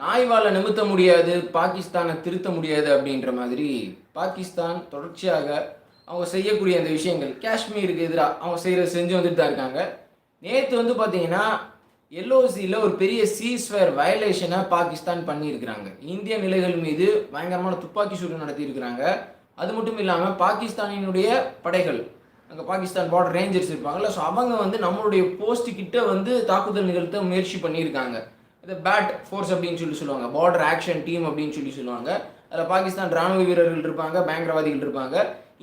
நாய்வாலை நிமித்த முடியாது பாகிஸ்தானை திருத்த முடியாது அப்படின்ற மாதிரி பாகிஸ்தான் தொடர்ச்சியாக அவங்க செய்யக்கூடிய அந்த விஷயங்கள் காஷ்மீருக்கு எதிராக அவங்க செய்கிற செஞ்சு வந்துட்டு தான் இருக்காங்க. நேற்று வந்து பார்த்தீங்கன்னா எல்ஓசியில் ஒரு பெரிய சீஸ்வேர் வயலேஷனை பாகிஸ்தான் பண்ணியிருக்கிறாங்க. இந்திய நிலைகள் மீது பயங்கரமான துப்பாக்கி சூடு நடத்தியிருக்கிறாங்க. அது மட்டும் இல்லாமல் பாகிஸ்தானினுடைய படைகள் அங்கே பாகிஸ்தான் பார்டர் ரேஞ்சர்ஸ் இருப்பாங்கல்ல ஸோ அவங்க வந்து நம்மளுடைய போஸ்ட்டு கிட்ட வந்து தாக்குதல் நிகழ்த்த முயற்சி பண்ணியிருக்காங்க. இது பேட் ஃபோர்ஸ் அப்படின்னு சொல்லி சொல்லுவாங்க. பார்டர் ஆக்ஷன் டீம் அப்படின்னு சொல்லி சொல்லுவாங்க. அதில் பாகிஸ்தான் ராணுவ வீரர்கள் இருப்பாங்க பயங்கரவாதிகள் இருப்பாங்க.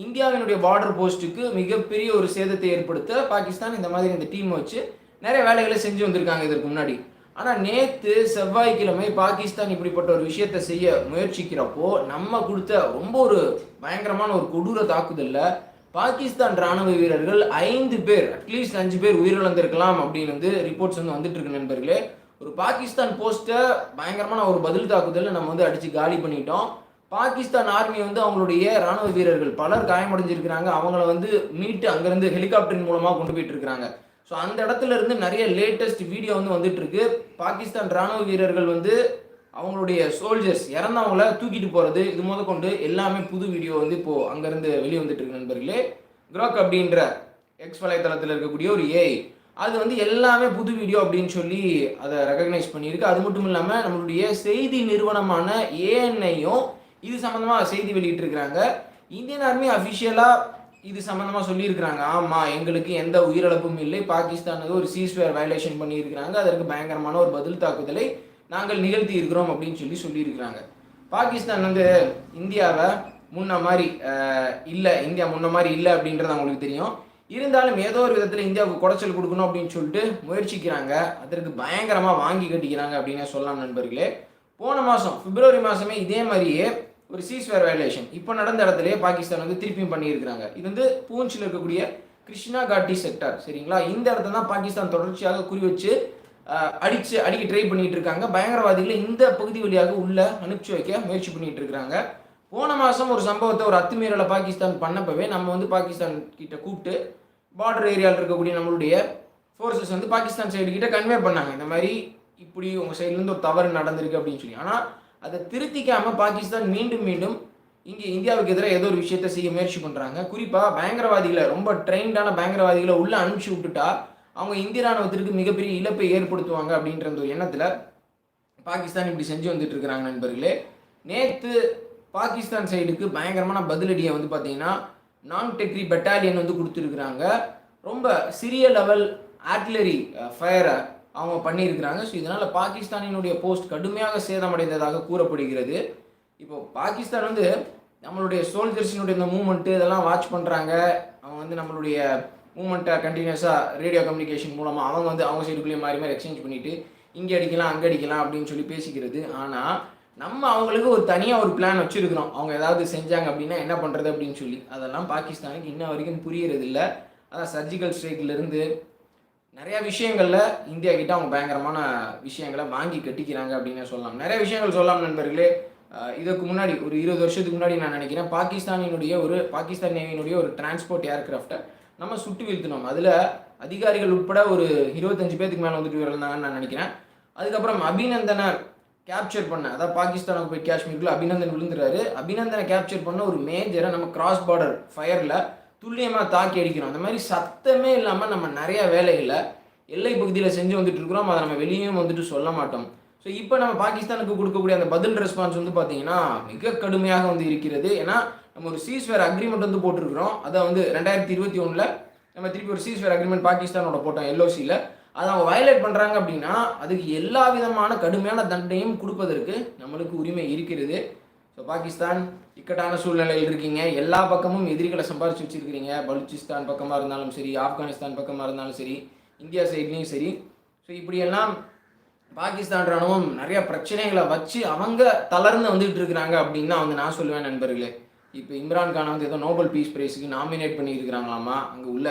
இந்தியாவினுடைய பார்டர் போஸ்ட்டுக்கு மிகப்பெரிய ஒரு சேதத்தை ஏற்படுத்த பாகிஸ்தான் இந்த மாதிரி இந்த டீம் வச்சு நிறைய வேலைகளை செஞ்சு வந்திருக்காங்க இதற்கு முன்னாடி. ஆனால் நேற்று செவ்வாய்க்கிழமை பாகிஸ்தான் இப்படிப்பட்ட ஒரு விஷயத்தை செய்ய முயற்சிக்கிறப்போ நம்ம கொடுத்த ரொம்ப ஒரு பயங்கரமான ஒரு கொடூர தாக்குதலில் பாகிஸ்தான் ராணுவ வீரர்கள் ஐந்து பேர் அட்லீஸ்ட் அஞ்சு பேர் உயிரிழந்திருக்கலாம் அப்படின்னு வந்து ரிப்போர்ட்ஸ் வந்து வந்துட்டு இருக்கு நண்பர்களே. ஒரு பாகிஸ்தான் போஸ்ட்டை பயங்கரமான ஒரு பதில் தாக்குதலை நம்ம வந்து அடித்து காலி பண்ணிட்டோம். பாகிஸ்தான் ஆர்மி வந்து அவங்களுடைய ராணுவ வீரர்கள் பலர் காயமடைஞ்சிருக்கிறாங்க. அவங்கள வந்து மீட்டு அங்கேருந்து ஹெலிகாப்டர் மூலமாக கொண்டு போயிட்டுருக்காங்க ஸோ அந்த இடத்துல இருந்து நிறைய லேட்டஸ்ட் வீடியோ வந்து வந்துட்டு இருக்கு பாகிஸ்தான் ராணுவ வீரர்கள் வந்து அவங்களுடைய சோல்ஜர்ஸ் இறந்தவங்கள தூக்கிட்டு போகிறது இது முத கொண்டு எல்லாமே புது வீடியோ வந்து இப்போது அங்கேருந்து வெளியே வந்துட்டு இருக்கு நண்பர்களே. க்ரோக் அப்படின்ற எக்ஸ் வலைத்தளத்தில் இருக்கக்கூடிய ஒரு ஏஐ அது வந்து எல்லாமே புது வீடியோ அப்படின்னு சொல்லி அதை ரெக்கக்னைஸ் பண்ணியிருக்கு. அது மட்டும் இல்லாமல் நம்மளுடைய செய்தி நிறுவனமான ஏஎன்ஐயும் இது சம்மந்தமாக செய்தி வெளியிட்டிருக்கிறாங்க. இந்தியன் ஆர்மி அஃபிஷியலாக இது சம்மந்தமாக சொல்லியிருக்கிறாங்க. ஆமாம் எங்களுக்கு எந்த உயிரிழப்பும் இல்லை. பாகிஸ்தானுக்கு ஒரு சீஸ்வேர் வயலேஷன் பண்ணியிருக்கிறாங்க. அதற்கு பயங்கரமான ஒரு பதில் தாக்குதலை நாங்கள் நிகழ்த்தி இருக்கிறோம் அப்படின்னு சொல்லி சொல்லியிருக்கிறாங்க. பாகிஸ்தான் வந்து இந்தியாவை முன்ன மாதிரி இல்லை இந்தியா முன்ன மாதிரி இல்லை அப்படின்றது அவங்களுக்கு தெரியும். இருந்தாலும் ஏதோ ஒரு விதத்தில் இந்தியாவுக்கு குடைச்சல் கொடுக்கணும் அப்படின்னு சொல்லிட்டு முயற்சிக்கிறாங்க. அதற்கு பயங்கரமாக வாங்கி கட்டிக்கிறாங்க அப்படின்னு சொல்லலாம் நண்பர்களே. போன மாதம் பிப்ரவரி மாதமே இதே மாதிரியே ஒரு சீஸ்வேர் வயலேஷன் இப்போ நடந்த இடத்துலயே பாகிஸ்தான் வந்து திருப்பியும் பண்ணியிருக்கிறாங்க. இது வந்து பூஞ்சில் இருக்கக்கூடிய கிருஷ்ணா காட்டி செக்டார் சரிங்களா? இந்த இடத்த தான் பாகிஸ்தான் தொடர்ச்சியாக குறி வச்சு அடிச்சு அடிக்க ட்ரை பண்ணிட்டு இருக்காங்க. பயங்கரவாதிகளை இந்த பகுதி வழியாக உள்ள அனுப்பிச்சு வைக்க முயற்சி பண்ணிட்டு இருக்காங்க. போன மாதம் ஒரு சம்பவத்தை ஒரு அத்துமீறலை பாகிஸ்தான் பண்ணப்பவே நம்ம வந்து பாகிஸ்தான் கிட்ட கூப்பிட்டு பார்டர் ஏரியாவில் இருக்கக்கூடிய நம்மளுடைய ஃபோர்ஸஸ் வந்து பாகிஸ்தான் சைடு கிட்ட கன்வே பண்ணாங்க. இந்த மாதிரி இப்படி உங்கள் சைட்லேருந்து ஒரு தவறு நடந்திருக்கு அப்படின்னு சொல்லி. ஆனால் அதை திருத்திக்காமல் பாகிஸ்தான் மீண்டும் மீண்டும் இங்கே இந்தியாவுக்கு எதிராக ஏதோ ஒரு விஷயத்தை செய்ய முயற்சி பண்ணுறாங்க குறிப்பாக பயங்கரவாதிகளை ரொம்ப ட்ரெயின்டான பயங்கரவாதிகளை உள்ளே அனுப்பிச்சி விட்டுட்டா அவங்க இந்திய ராணுவத்திற்கு மிகப்பெரிய இழப்பை ஏற்படுத்துவாங்க அப்படின்ற ஒரு எண்ணத்தில் பாகிஸ்தான் இப்படி செஞ்சு வந்துட்டு இருக்கிறாங்க நண்பர்களே. நேற்று பாகிஸ்தான் சைடுக்கு பயங்கரமான பதிலடியை வந்து பார்த்தீங்கன்னா நான் டெக்ரி பெட்டாலியன் வந்து கொடுத்துருக்குறாங்க. ரொம்ப சிறிய லெவல் ஆட்லரி ஃபயரை அவங்க பண்ணியிருக்கிறாங்க. ஸோ இதனால் பாகிஸ்தானினுடைய போஸ்ட் கடுமையாக சேதமடைந்ததாக கூறப்படுகிறது. இப்போ பாகிஸ்தான் வந்து நம்மளுடைய சோல்ஜர்ஸினுடைய இந்த மூமெண்ட்டு இதெல்லாம் வாட்ச் பண்ணுறாங்க அவங்க வந்து நம்மளுடைய மூமெண்ட்டை கண்டினியூஸாக ரேடியோ கம்யூனிகேஷன் மூலமாக அவங்க வந்து அவங்க சைடுக்குள்ளேயே மாறி மாதிரி எக்ஸ்சேஞ்ச் பண்ணிவிட்டு இங்கே அடிக்கலாம் அங்கே அடிக்கலாம் அப்படின்னு சொல்லி பேசிக்கிறது. ஆனால் நம்ம அவங்களுக்கு ஒரு தனியாக ஒரு பிளான் வச்சுருக்கிறோம். அவங்க ஏதாவது செஞ்சாங்க அப்படின்னா என்ன பண்ணுறது அப்படின்னு சொல்லி. அதெல்லாம் பாகிஸ்தானுக்கு இன்ன வரைக்கும் புரியறது இல்லை அதான் சர்ஜிக்கல் ஸ்ட்ரைக்லேருந்து நிறையா விஷயங்களில் இந்தியா கிட்ட அவங்க பயங்கரமான விஷயங்களை வாங்கி கட்டிக்கிறாங்க அப்படின்னு சொல்லலாம். நிறைய விஷயங்கள் சொல்லலாம் நண்பர்களே. இதுக்கு முன்னாடி ஒரு இருபது வருஷத்துக்கு முன்னாடி நான் நினைக்கிறேன் பாகிஸ்தானினுடைய ஒரு பாகிஸ்தான் நேவியினுடைய ஒரு டிரான்ஸ்போர்ட் ஏர்கிராஃப்டை நம்ம சுட்டு வீழ்த்தினோம். அதில் அதிகாரிகள் உட்பட ஒரு இருபத்தஞ்சு பேத்துக்கு மேலே வந்துட்டு இருந்தாங்கன்னு நான் நினைக்கிறேன். அதுக்கப்புறம் அபிநந்தனர் கேப்சர் பண்ண அதாவது பாகிஸ்தானுக்கு போய் காஷ்மீருக்குள்ள அபிநந்தன் விழுந்துறாரு. அபிநந்தனை கேப்சர் பண்ண ஒரு மேஜரை நம்ம கிராஸ் பார்டர் ஃபயரில் துல்லியமாக தாக்கி அடிக்கிறோம். அந்த மாதிரி சத்தமே இல்லாமல் நம்ம நிறைய வேலைகளை எல்லை பகுதியில் செஞ்சு வந்துட்டு இருக்கிறோம். அதை நம்ம வெளியும் வந்துட்டு சொல்ல மாட்டோம். ஸோ இப்போ நம்ம பாகிஸ்தானுக்கு கொடுக்கக்கூடிய அந்த பதில் ரெஸ்பான்ஸ் வந்து பார்த்தீங்கன்னா மிக கடுமையாக வந்து இருக்கிறது. ஏன்னா நம்ம ஒரு சீஸ்வேர் அக்ரிமெண்ட் வந்து போட்டிருக்கிறோம். அதை வந்து ரெண்டாயிரத்தி இருபத்தி ஒன்றில் நம்ம திருப்பி ஒரு சீஸ்வேர் அக்ரிமெண்ட் பாகிஸ்தானோட போட்டோம் எல்ஓசியில் அதை அவங்க வயலேட் பண்ணுறாங்க அப்படின்னா அதுக்கு எல்லா விதமான கடுமையான தண்டனையும் கொடுப்பதற்கு நம்மளுக்கு உரிமை இருக்கிறது. ஸோ பாகிஸ்தான் இக்கட்டான சூழ்நிலையில் இருக்கீங்க. எல்லா பக்கமும் எதிரிகளை சம்பாரிச்சு வச்சுருக்கிறீங்க. பலூச்சிஸ்தான் பக்கமாக இருந்தாலும் சரி ஆப்கானிஸ்தான் பக்கமாக இருந்தாலும் சரி இந்தியா சைட்லேயும் சரி. ஸோ இப்படியெல்லாம் பாகிஸ்தான் ராணுவம் நிறைய பிரச்சனைகளை வச்சு அவங்க தளர்ந்து வந்துகிட்டு இருக்கிறாங்க அப்படின்னு தான் வந்து நான் சொல்லுவேன் நண்பர்களே. இப்போ இம்ரான் கானை வந்து ஏதோ நோபல் பீஸ் பிரைஸுக்கு நாமினேட் பண்ணியிருக்கிறாங்களாமா? அங்கே உள்ள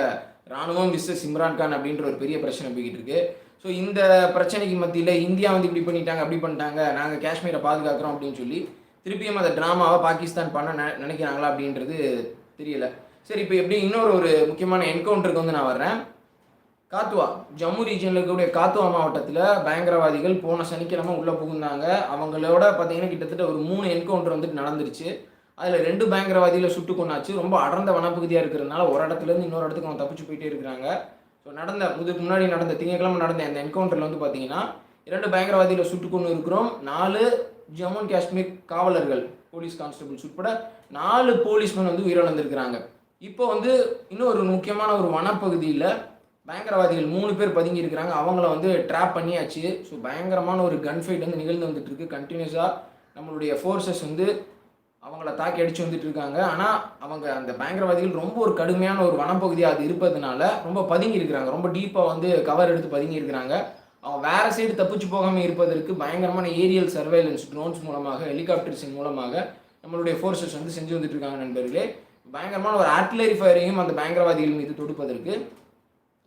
ராணுவம் விசஸ் இம்ரான்கான் அப்படின்ற ஒரு பெரிய பிரச்சனை போய்கிட்டு இருக்கு. ஸோ இந்த பிரச்சனைக்கு மத்தியில் இந்தியா வந்து இப்படி பண்ணிட்டாங்க அப்படி பண்ணிட்டாங்க நாங்கள் காஷ்மீரை பாதுகாக்கிறோம் அப்படின்னு சொல்லி திருப்பியும் அந்த ட்ராமாவை பாகிஸ்தான் பண்ண நினைக்கிறாங்களா அப்படின்றது தெரியல. சரி இப்போ எப்படி இன்னொரு ஒரு முக்கியமான என்கவுண்டருக்கு வந்து நான் வர்றேன். காத்துவா ஜம்மு ரீஜனில் இருக்கக்கூடிய காத்துவா மாவட்டத்தில் பயங்கரவாதிகள் போன சனிக்கிழமை உள்ளே புகுந்தாங்க. அவங்களோட பார்த்தீங்கன்னா கிட்டத்தட்ட ஒரு மூணு என்கவுண்டர் வந்துட்டு நடந்துருச்சு. அதில் ரெண்டு பயங்கரவாதிகளை சுட்டு கொண்டாச்சு ரொம்ப அடர்ந்த வனப்பகுதியாக இருக்கிறதுனால ஒரு இடத்துலேருந்து இன்னொரு இடத்துக்கு அவங்க தப்பிச்சு போயிட்டே இருக்கிறாங்க. ஸோ நடந்த இதுக்கு முன்னாடி நடந்த திங்கக்கிழமை நடந்த அந்த என்கவுண்டரில் வந்து பார்த்தீங்கன்னா இரண்டு பயங்கரவாதிகளை சுட்டு கொண்டு இருக்கிறோம். நாலு ஜம்மு அண்ட் காஷ்மீர் காவலர்கள் போலீஸ் கான்ஸ்டபிள்ஸ் உட்பட நாலு போலீஸ்மேன் வந்து உயிரிழந்திருக்கிறாங்க. இப்போ வந்து இன்னும் ஒரு முக்கியமான ஒரு வனப்பகுதியில் பயங்கரவாதிகள் மூணு பேர் பதுங்கி இருக்கிறாங்க. அவங்கள வந்து ட்ராப் பண்ணியாச்சு. ஸோ பயங்கரமான ஒரு கன் ஃபைட் வந்து நிகழ்ந்து வந்துட்டு இருக்கு. கண்டினியூஸாக நம்மளுடைய ஃபோர்ஸஸ் வந்து அவங்கள தாக்கி அடிச்சு வந்துட்டு இருக்காங்க. ஆனால் அவங்க அந்த பயங்கரவாதிகள் ரொம்ப ஒரு கடுமையான ஒரு வனப்பகுதியாக அது இருப்பதுனால ரொம்ப பதுங்கி இருக்கிறாங்க ரொம்ப டீப்பாக வந்து கவர் எடுத்து பதுங்கி இருக்கிறாங்க அவங்க வேறு சைடு தப்பிச்சு போகாமல் இருப்பதற்கு பயங்கரமான ஏரியல் சர்வேலன்ஸ் ட்ரோன்ஸ் மூலமாக ஹெலிகாப்டர்ஸின் மூலமாக நம்மளுடைய ஃபோர்ஸஸ் வந்து செஞ்சு வந்துட்டு இருக்காங்க நண்பர்களே. பயங்கரமான ஒரு ஆர்டிலரி ஃபயரையும் அந்த பயங்கரவாதிகள் மீது தொடுப்பதற்கு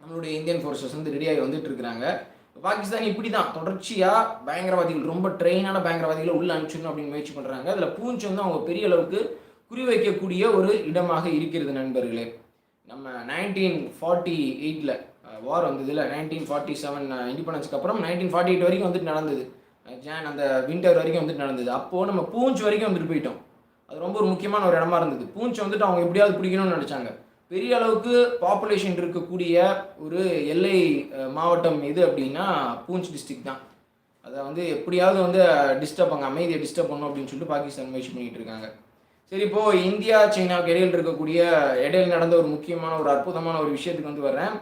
நம்மளுடைய இந்தியன் ஃபோர்ஸஸ் வந்து ரெடியாகி வந்துட்டு இருக்கிறாங்க. பாகிஸ்தான் இப்படி தான் தொடர்ச்சியாக பயங்கரவாதிகள் ரொம்ப ட்ரெயினான பயங்கரவாதிகளை உள்ள அனுப்பிச்சிடணும் அப்படின்னு முயற்சி பண்ணுறாங்க அதில் பூஞ்ச் வந்து அவங்க பெரிய அளவுக்கு குறிவைக்கக்கூடிய ஒரு இடமாக இருக்கிறது நண்பர்களே. நம்ம நைன்டீன் ஃபார்ட்டி எயிட்டில் வார் வந்ததுல நைன்டீன் ஃபார்ட்டி செவன் இண்டிபெண்டன்ஸ்க்கு அப்புறம் நைன்டீன் ஃபார்ட்டி எயிட் வரைக்கும் வந்துட்டு நடந்தது. ஜான் அந்த வின்டர் வரைக்கும் வந்துட்டு நடந்தது. அப்போது நம்ம பூஞ்ச் வரைக்கும் வந்துட்டு போயிட்டோம். அது ரொம்ப ஒரு முக்கியமான ஒரு இடமா இருந்தது. பூஞ்ச் வந்துட்டு அவங்க எப்படியாவது பிடிக்கணும்னு நினச்சாங்க. பெரிய அளவுக்கு பாப்புலேஷன் இருக்கக்கூடிய ஒரு எல்லை மாவட்டம் எது அப்படின்னா பூஞ்ச் டிஸ்ட்ரிக்ட் தான். அதை வந்து எப்படியாவது வந்து டிஸ்டர்ப் அங்கே அமைதியை டிஸ்டர்ப் பண்ணணும் அப்படின்னு சொல்லிட்டு பாகிஸ்தான் முயற்சி பண்ணிகிட்டு இருக்காங்க. சரி இப்போ இந்தியா சைனாவுக்கு இடையில் இருக்கக்கூடிய இடையில் நடந்த ஒரு முக்கியமான ஒரு அற்புதமான ஒரு விஷயத்துக்கு வந்து வர்றேன்.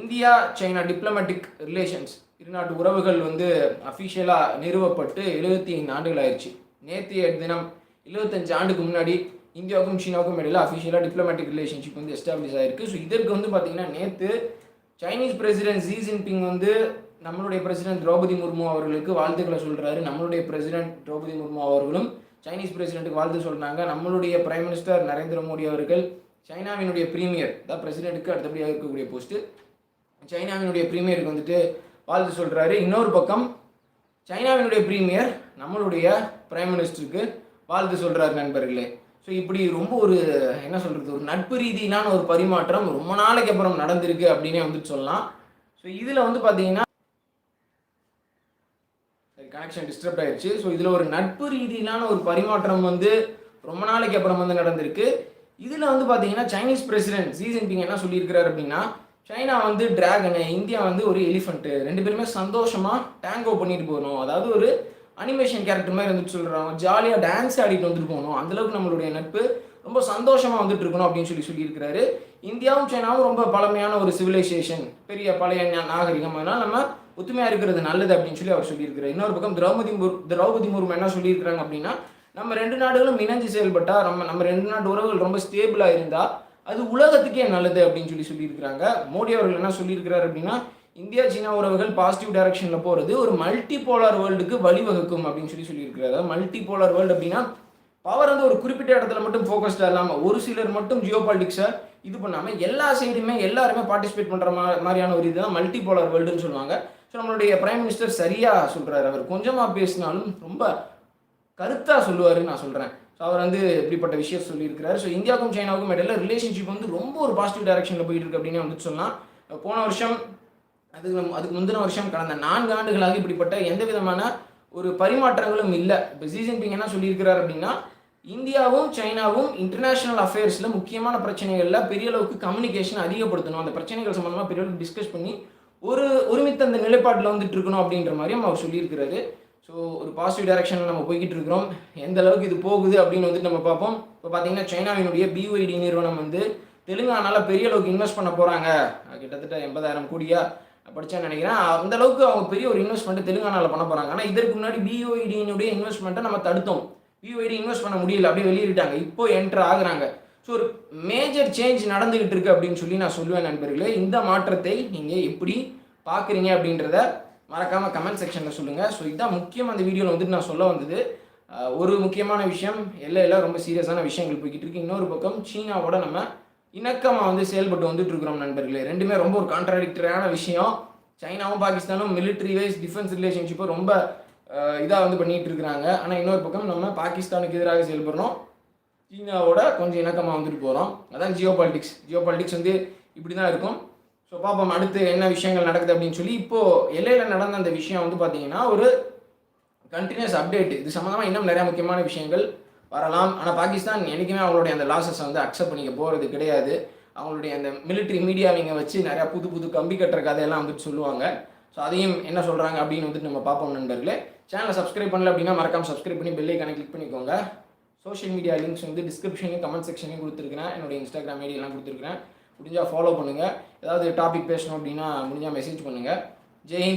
இந்தியா சைனா டிப்ளமேட்டிக் ரிலேஷன்ஸ் இருநாட்டு உறவுகள் வந்து அஃபிஷியலாக நிறுவப்பட்டு எழுபத்தி ஐந்து ஆண்டுகள் ஆயிடுச்சு. நேற்றைய தினம் எழுபத்தஞ்சு ஆண்டுக்கு முன்னாடி இந்தியாவுக்கும் சீனாவுக்கும் இடையில் அஃபிஷியலாக டிப்ளமேட்டிக் ரிலேஷன்ஷிப் வந்து எஸ்டாப்ளிஷ் ஆயிருக்கு. ஸோ இதற்கு வந்து பார்த்திங்கன்னா நேற்று சைனீஸ் பிரசிடென்ட் ஜி ஜின்பிங் வந்து நம்மளுடைய பிரசிடென்ட் திரௌபதி முர்மு அவர்களுக்கு வாழ்த்துக்களை சொல்கிறாரு நம்மளுடைய பிரசிடென்ட் திரௌபதி முர்மு அவர்களும் சைனீஸ் பிரசிடென்ட்டுக்கு வாழ்த்து சொல்கிறாங்க நம்மளுடைய பிரைம் மினிஸ்டர் நரேந்திர மோடி அவர்கள் சைனாவினுடைய பிரீமியர் தான் பிரசிடென்ட்டுக்கு அடுத்தபடியாக இருக்கக்கூடிய போஸ்ட்டு சைனாவினுடைய பிரீமியருக்கு வந்துட்டு வாழ்த்து சொல்கிறாரு இன்னொரு பக்கம் சைனாவினுடைய பிரீமியர் நம்மளுடைய பிரைம் மினிஸ்டருக்கு வாழ்த்து சொல்கிறார் நண்பர்களே. ஸோ இப்படி ரொம்ப ஒரு என்ன சொல்கிறது ஒரு நட்பு ரீதியிலான ஒரு பரிமாற்றம் ரொம்ப நாளைக்கு அப்புறம் நடந்திருக்கு அப்படின்னே வந்துட்டு சொல்லலாம். ஸோ இதில் வந்து பார்த்தீங்கன்னா கனெக்ஷன் டிஸ்டர்ப் ஆயிடுச்சு ஸோ இதில் ஒரு நட்பு ரீதியிலான ஒரு பரிமாற்றம் வந்து ரொம்ப நாளைக்கு அப்புறம் வந்து நடந்திருக்கு. இதில் வந்து பார்த்தீங்கன்னா சைனீஸ் பிரசிடென்ட் ஜி ஜின்பிங் என்ன சொல்லியிருக்கிறார் அப்படின்னா சைனா வந்து டிராகனு இந்தியா வந்து ஒரு எலிஃபண்ட்டு ரெண்டு பேருமே சந்தோஷமாக டேங்கோ பண்ணிட்டு போகணும். அதாவது ஒரு அனிமேஷன் கேரக்டர் மாதிரி வந்துட்டு சொல்கிறாங்க ஜாலியாக டான்ஸ் ஆடிட்டு வந்துட்டு போகணும். அந்தளவுக்கு நம்மளுடைய நட்பு ரொம்ப சந்தோஷமாக வந்துட்டு இருக்கணும் அப்படின்னு சொல்லி சொல்லியிருக்கிறாரு. இந்தியாவும் சைனாவும் ரொம்ப பழமையான ஒரு சிவிலைசேஷன் பெரிய பழைய நாகரிகம். அதனால் நம்ம ஒத்துமையாக இருக்கிறது நல்லது அப்படின்னு சொல்லி அவர் சொல்லியிருக்கிறார். இன்னொரு பக்கம் திரௌபதி முர் திரௌபதி முர்மு என்ன சொல்லியிருக்கிறாங்க அப்படின்னா நம்ம ரெண்டு நாடுகளும் இணைஞ்சு செயல்பட்டால் நம்ம நம்ம ரெண்டு நாட்டு உறவுகள் ரொம்ப ஸ்டேபிளாக இருந்தால் அது உலகத்துக்கே நல்லது அப்படின்னு சொல்லி சொல்லியிருக்கிறாங்க. மோடி அவர்கள் என்ன சொல்லியிருக்கிறார் அப்படின்னா இந்தியா சீனா உறவுகள் பாசிட்டிவ் டைரக்ஷனில் போகிறது ஒரு மல்டி போலார் வேர்ல்டுக்கு வழிவகுக்கும் அப்படின்னு சொல்லி சொல்லியிருக்கிறார். அதாவது மல்டி போலார் வேர்ல்டு அப்படின்னா பவர் வந்து ஒரு குறிப்பிட்ட இடத்துல மட்டும் ஃபோக்கஸ்டாக இல்லாமல் ஒரு சிலர் மட்டும் ஜியோ பாலிட்டிக்ஸை இது பண்ணாமல் எல்லா சைடுமே எல்லாருமே பார்ட்டிசிபேட் பண்ணுற மாதிரியான ஒரு இதுதான் மல்டி போலார் வேர்ல்டுன்னு சொல்லுவாங்க. ஸோ நம்மளுடைய பிரைம் மினிஸ்டர் சரியாக சொல்கிறாரு அவர் கொஞ்சமாக பேசினாலும் ரொம்ப கருத்தாக சொல்லுவாருன்னு நான் சொல்கிறேன் ஸோ அவர் வந்து இப்படிப்பட்ட விஷயம் சொல்லியிருக்கிறாரு. ஸோ இந்தியாவுக்கும் சைனாவுக்கும் இடையில ரிலேஷன்ஷிப் வந்து ரொம்ப ஒரு பாசிட்டிவ் டைரக்ஷனில் போயிட்டு இருக்கு அப்படின்னு வந்து சொல்லலாம். போன வருஷம் அதுக்கு நம்ம- அதுக்கு முந்தின வருஷம் கடந்த நான்கு ஆண்டுகளாக இப்படிப்பட்ட எந்த விதமான ஒரு பரிமாற்றங்களும் இல்லை. இப்போ ஜி ஜின்பிங் என்ன சொல்லியிருக்கிறார் அப்படின்னா இந்தியாவும் சைனாவும் இன்டர்நேஷனல் அஃபேர்ஸில் முக்கியமான பிரச்சனைகளில் பெரிய அளவுக்கு கம்யூனிகேஷன் அதிகப்படுத்தணும். அந்த பிரச்சனைகள் சம்மந்தமாக பெரிய அளவுக்கு டிஸ்கஸ் பண்ணி ஒரு ஒருமித்த அந்த நிலைப்பாட்டில் வந்துட்டு இருக்கணும் அப்படின்ற மாதிரியும் அவர் சொல்லியிருக்கிறாரு. ஸோ ஒரு பாசிட்டிவ் டைரக்ஷனில் நம்ம போய்கிட்டு இருக்கிறோம். எந்த அளவுக்கு இது போகுது அப்படின்னு வந்துட்டு நம்ம பார்ப்போம். இப்போ பார்த்தீங்கன்னா சைனாவினுடைய பிஒய்டி நிறுவனம் வந்து தெலுங்கானால பெரிய அளவுக்கு இன்வெஸ்ட் பண்ண போகிறாங்க கிட்டத்தட்ட எண்பதாயிரம் கோடியாக படிச்சேன்னு நினைக்கிறேன். அந்த அளவுக்கு அவங்க பெரிய ஒரு இன்வெஸ்ட்மெண்ட் தெலுங்கானாவில் பண்ண போகிறாங்க ஆனால் இதற்கு முன்னாடி பிஓஐடியினுடைய இன்வெஸ்ட்மெண்ட்டை நம்ம தடுத்தோம். பிஓஐடி இன்வெஸ்ட் பண்ண முடியல. அப்படியே வெளியிட்டாங்க இப்போ என்ட்ரு ஆகுறாங்க. ஸோ ஒரு மேஜர் சேஞ்ச் நடந்துகிட்டு இருக்கு அப்படின்னு சொல்லி நான் சொல்லுவேன் நண்பர்களே. இந்த மாற்றத்தை நீங்கள் எப்படி பார்க்குறீங்க அப்படின்றத மறக்காமல் கமெண்ட் செக்ஷனில் சொல்லுங்கள் ஸோ இதுதான் முக்கியம் அந்த வீடியோவில் வந்துட்டு நான் சொல்ல வந்தது. ஒரு முக்கியமான விஷயம். எல்லாம் எல்லாம் ரொம்ப சீரியஸான விஷயங்கள் போய்கிட்டு இருக்கு. இன்னொரு பக்கம் சீனாவோட நம்ம இணக்கமாக வந்து செயல்பட்டு வந்துட்டு இருக்கிறோம் நண்பர்களே. ரெண்டுமே ரொம்ப ஒரு கான்ட்ராடிக்டரியான விஷயம். சைனாவும் பாகிஸ்தானும் மிலிட்ரி வைஸ் டிஃபென்ஸ் ரிலேஷன்ஷிப்பை ரொம்ப இதாக வந்து பண்ணிகிட்டு இருக்கிறாங்க. ஆனால் இன்னொரு பக்கம் நம்ம பாகிஸ்தானுக்கு எதிராக செயல்படுறோம். சீனாவோட கொஞ்சம் இணக்கமாக வந்துட்டு போகிறோம் அதான் ஜியோ பாலிட்டிக்ஸ் ஜியோ பாலிட்டிக்ஸ் வந்து இப்படி தான் இருக்கும். ஸோ பார்ப்போம். அடுத்து என்ன விஷயங்கள் நடக்குது அப்படின்னு சொல்லி இப்போது எல்லையில் நடந்த அந்த விஷயம் வந்து பார்த்தீங்கன்னா ஒரு கண்டினியூஸ் அப்டேட் இது சம்மந்தமாக இன்னும் நிறையா முக்கியமான விஷயங்கள் வரலாம். ஆனால் பாகிஸ்தான் என்றைக்குமே அவங்களுடைய அந்த லாசஸ் வந்து அக்செப்ட் பண்ணிக்க போகிறது கிடையாது. அவங்களுடைய அந்த மிலிட்ரி மீடியாவிங்க வச்சு நிறையா புது புது கம்பி கட்டுற கதையெல்லாம் வந்துட்டு சொல்லுவாங்க. ஸோ அதையும் என்ன சொல்கிறாங்க அப்படின்னு வந்துட்டு நம்ம பார்ப்போம் நண்பர்களே. சேனலை சப்ஸ்கிரைப் பண்ணல அப்படின்னா மறக்காம சப்ஸ்கிரைப் பண்ணி பெல் கணக்கு கிளிக் பண்ணிக்கோங்க. சோஷியல் மீடியா லிங்க்ஸ் வந்து டிஸ்கிரிப்ஷனையும் கமெண்ட் செக்ஷனையும் கொடுத்துருக்கேன் என்னோட இன்ஸ்டாகிராம் ஐடியெல்லாம் கொடுத்துருக்கேன் முடிஞ்சால் ஃபாலோ பண்ணுங்கள் ஏதாவது டாபிக் பேசணும் அப்படின்னா முடிஞ்சால் மெசேஜ் பண்ணுங்கள் ஜெய்